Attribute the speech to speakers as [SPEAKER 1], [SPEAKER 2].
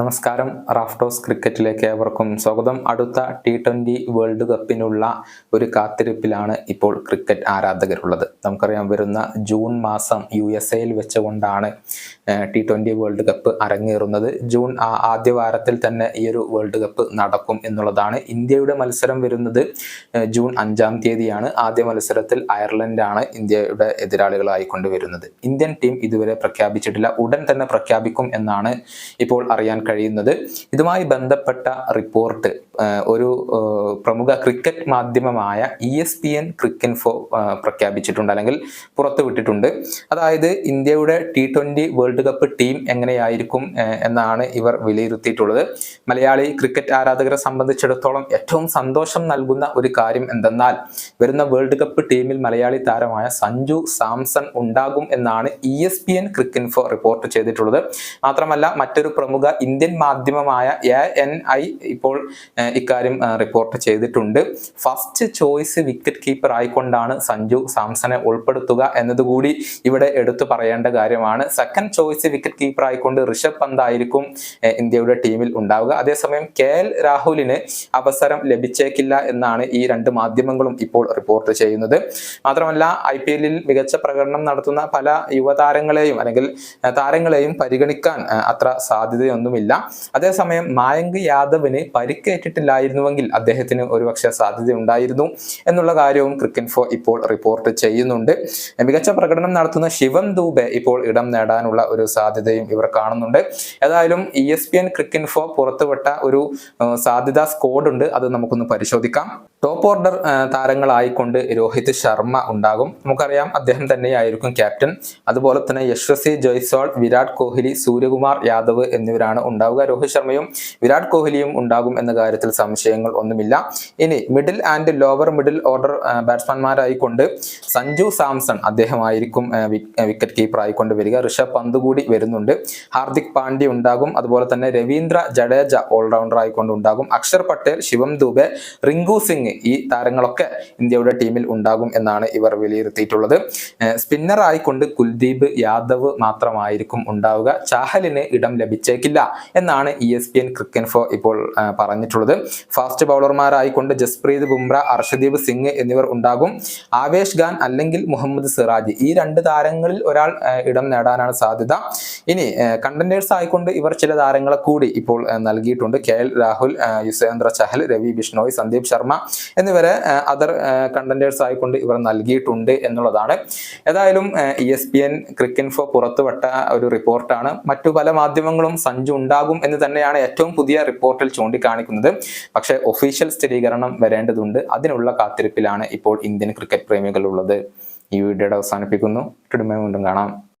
[SPEAKER 1] നമസ്കാരം. റാഫ്റ്റോസ് ക്രിക്കറ്റിലേക്ക് ഏവർക്കും സ്വാഗതം. അടുത്ത ടി ട്വന്റി വേൾഡ് കപ്പിനുള്ള ഒരു കാത്തിരിപ്പിലാണ് ഇപ്പോൾ ക്രിക്കറ്റ് ആരാധകരുള്ളത്. നമുക്കറിയാം വരുന്ന ജൂൺ മാസം യു എസ് എയിൽ വെച്ചുകൊണ്ടാണ് ടി ട്വന്റി വേൾഡ് കപ്പ് അരങ്ങേറുന്നത്. ജൂൺ ആദ്യ വാരത്തിൽ തന്നെ ഈ ഒരു വേൾഡ് കപ്പ് നടക്കും എന്നുള്ളതാണ്. ഇന്ത്യയുടെ മത്സരം വരുന്നത് ജൂൺ അഞ്ചാം തീയതിയാണ്. ആദ്യ മത്സരത്തിൽ അയർലൻഡാണ് ഇന്ത്യയുടെ എതിരാളികളായി കൊണ്ടുവരുന്നത്. ഇന്ത്യൻ ടീം ഇതുവരെ പ്രഖ്യാപിച്ചിട്ടില്ല. ഉടൻ തന്നെ പ്രഖ്യാപിക്കും എന്നാണ് ഇപ്പോൾ അറിയാൻ കഴിയുന്നത്. ഇതുമായി ബന്ധപ്പെട്ട റിപ്പോർട്ട് ഒരു പ്രമുഖ ക്രിക്കറ്റ് മാധ്യമമായ E S P N Cricinfo പ്രഖ്യാപിച്ചിട്ടുണ്ട് അല്ലെങ്കിൽ പുറത്തുവിട്ടിട്ടുണ്ട് അതായത് ഇന്ത്യയുടെ T twenty world cup team എങ്ങനെയായിരിക്കും എന്നാണ് ഇവർ വിലയിരുത്തിയിട്ടുള്ളത്. മലയാളി ക്രിക്കറ്റ് ആരാധകരെ സംബന്ധിച്ചിടത്തോളം ഏറ്റവും സന്തോഷം നൽകുന്ന ഒരു കാര്യം എന്തെന്നാൽ വരുന്ന വേൾഡ് കപ്പ് ടീമിൽ മലയാളി താരമായ സഞ്ജു സാംസൺ ഉണ്ടാകും എന്നാണ് E S P N Cricinfo report ചെയ്തിട്ടുള്ളത്. മാത്രമല്ല മറ്റൊരു പ്രമുഖ ഇന്ത്യൻ മാധ്യമമായ എ എൻ ഐ ഇപ്പോൾ ഇക്കാര്യം റിപ്പോർട്ട് ചെയ്തിട്ടുണ്ട്. ഫസ്റ്റ് ചോയ്സ് വിക്കറ്റ് കീപ്പർ ആയിക്കൊണ്ടാണ് സഞ്ജു സാംസനെ ഉൾപ്പെടുത്തുക എന്നതുകൂടി ഇവിടെ എടുത്തു പറയേണ്ട കാര്യമാണ്. സെക്കൻഡ് ചോയ്സ് വിക്കറ്റ് കീപ്പർ ആയിക്കൊണ്ട് ഋഷഭ് പന്ത് ആയിരിക്കും ഇന്ത്യയുടെ ടീമിൽ ഉണ്ടാവുക. അതേസമയം കെ എൽ രാഹുലിന് അവസരം ലഭിച്ചേക്കില്ല എന്നാണ് ഈ രണ്ട് മാധ്യമങ്ങളും ഇപ്പോൾ റിപ്പോർട്ട് ചെയ്യുന്നത്. മാത്രമല്ല ഐ പി എല്ലിൽ മികച്ച പ്രകടനം നടത്തുന്ന പല യുവതാരങ്ങളെയും അല്ലെങ്കിൽ താരങ്ങളെയും പരിഗണിക്കാൻ അത്ര സാധ്യതയൊന്നുമില്ല. അതേസമയം മായങ്ക് യാദവിന് പരിക്കേറ്റിട്ടില്ലായിരുന്നുവെങ്കിൽ അദ്ദേഹത്തിന് ഒരുപക്ഷെ സാധ്യത ഉണ്ടായിരുന്നു എന്നുള്ള കാര്യവും ക്രിക്കൻഫോ ഇപ്പോൾ റിപ്പോർട്ട് ചെയ്യുന്നുണ്ട്. മികച്ച പ്രകടനം നടത്തുന്ന ശിവം ദൂബെ ഇപ്പോൾ ഇടം നേടാനുള്ള ഒരു സാധ്യതയും ഇവർ കാണുന്നുണ്ട്. ഏതായാലും E S P N Cricinfo പുറത്തുവിട്ട ഒരു സാധ്യതാ സ്കോഡ് ഉണ്ട്. അത് നമുക്കൊന്ന് പരിശോധിക്കാം. ടോപ്പ് ഓർഡർ താരങ്ങളായിക്കൊണ്ട് രോഹിത് ശർമ്മ ഉണ്ടാകും. നമുക്കറിയാം അദ്ദേഹം തന്നെയായിരിക്കും ക്യാപ്റ്റൻ. അതുപോലെ തന്നെ യശ്വസി ജയ്സ്വാൾ വിരാട് കോഹ്ലി സൂര്യകുമാർ യാദവ് എന്നിവരാണ് ഉണ്ടാവുക. രോഹിത് ശർമ്മയും വിരാട് കോഹ്ലിയും ഉണ്ടാകും എന്ന കാര്യത്തിൽ സംശയങ്ങൾ ഒന്നുമില്ല. ഇനി middle and lower middle order ബാറ്റ്സ്മാൻമാരായിക്കൊണ്ട് Sanju Samson അദ്ദേഹമായിരിക്കും വിക്കറ്റ് കീപ്പർ ആയിക്കൊണ്ട് വരിക. ഋഷഭ് പന്ത് കൂടി വരുന്നുണ്ട്. ഹാർദിക് പാണ്ഡ്യ ഉണ്ടാകും. അതുപോലെ തന്നെ രവീന്ദ്ര ജഡേജ ഓൾറൗണ്ടർ ആയിക്കൊണ്ട് ഉണ്ടാകും. അക്ഷർ പട്ടേൽ ശിവം ദുബെ റിങ്കു സിംഗ് ഈ താരങ്ങളൊക്കെ ഇന്ത്യയുടെ ടീമിൽ ഉണ്ടാകും എന്നാണ് ഇവർ വിലയിരുത്തിയിട്ടുള്ളത്. സ്പിന്നർ ആയിക്കൊണ്ട് കുൽദീപ് യാദവ് മാത്രമായിരിക്കും ഉണ്ടാവുക. ചാഹലിന് ഇടം ലഭിച്ചേക്കില്ല എന്നാണ് E S P N Cricinfo ഇപ്പോൾ ആ, ഫാസ്റ്റ് ബൗളർമാരായിക്കൊണ്ട് ജസ്പ്രീത് ബുംറ അർഷദീപ് സിംഗ് എന്നിവർ ഉണ്ടാകും. ആവേശ് ഖാൻ അല്ലെങ്കിൽ മുഹമ്മദ് സിറാജ്. ഈ രണ്ട് താരങ്ങളിൽ ഒരാൾ ഇടം നേടാനാണ് സാധ്യത. ഇനി കണ്ടന്റേഴ്സ് ആയിക്കൊണ്ട് ഇവർ ചില താരങ്ങളെ കൂടി ഇപ്പോൾ നൽകിയിട്ടുണ്ട്. കെ എൽ രാഹുൽ യുസേന്ദ്ര ചഹൽ രവി ബിഷ്ണോയ് സന്ദീപ് ശർമ്മ എന്നിവരെ അതർ കണ്ടന്റേഴ്സ് ആയിക്കൊണ്ട് ഇവർ നൽകിയിട്ടുണ്ട് എന്നുള്ളതാണ്. ഏതായാലും E S P N Cricinfo പുറത്തുവിട്ട ഒരു റിപ്പോർട്ടാണ്. മറ്റു പല മാധ്യമങ്ങളും സഞ്ജു ഉണ്ടാകും എന്ന് തന്നെയാണ് ഏറ്റവും പുതിയ റിപ്പോർട്ടിൽ ചൂണ്ടിക്കാണിക്കുന്നത്. പക്ഷേ ഒഫീഷ്യൽ സ്ഥിരീകരണം വരേണ്ടതുണ്ട്. അതിനുള്ള കാത്തിരിപ്പിലാണ് ഇപ്പോൾ ഇന്ത്യൻ ക്രിക്കറ്റ് പ്രേമികൾ ഉള്ളത് ഈ വീഡിയോയുടെ അവസാനിപ്പിക്കുന്നു. വീണ്ടും കാണാം.